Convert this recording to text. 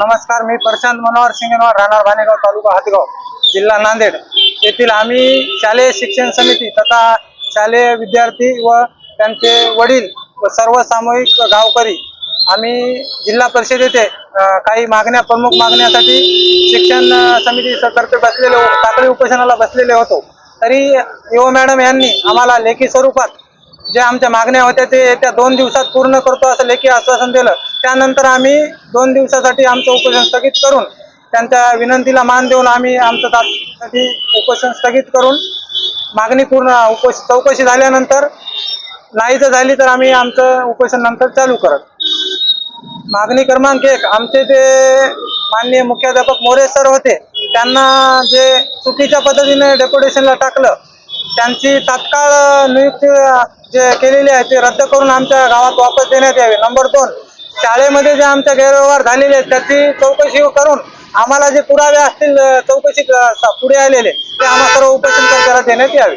नमस्कार मी प्रशांत मनोहर सिंगनवार राहणार भानेगाव तालुका हातगाव जिल्हा नांदेड. येथील आम्ही शालेय शिक्षण समिती तथा शालेय विद्यार्थी व त्यांचे वडील व सर्व सामूहिक गावकरी आम्ही जिल्हा परिषद येथे काही मागण्या प्रमुख मागण्यासाठी शिक्षण समिती समितीतर्फे बसलेले हो- उपोषणाला बसलेले होतो. तरी युव मॅडम यांनी आम्हाला लेखी स्वरूपात ज्या आमच्या मागण्या होत्या ते येत्या दोन दिवसात पूर्ण करतो असं लेखी आश्वासन दिलं. त्यानंतर आम्ही दोन दिवसासाठी आमचं उपोषण स्थगित करून त्यांच्या विनंतीला मान देऊन आम्ही आमचं तासाठी उपोषण स्थगित करून मागणी पूर्ण उपोष चौकशी झाल्यानंतर नाही जर झाली तर आम्ही आमचं उपोषण नंतर चालू करत. मागणी क्रमांक एक आमचे जे माननीय मुख्याध्यापक मोरे सर होते त्यांना जे चुकीच्या पद्धतीने डेप्युटेशनला टाकलं त्यांची तात्काळ नियुक्ती जे केलेली आहे ते रद्द करून आमच्या गावात वापस देण्यात यावे. नंबर दोन शाळेमध्ये जे आमच्या गैरव्यवहार झालेले आहेत त्याची चौकशी करून आम्हाला जे पुरावे असतील चौकशी पुढे आलेले ते आम्हाला सर्व उपोषणकर्त्याला देण्यात यावे.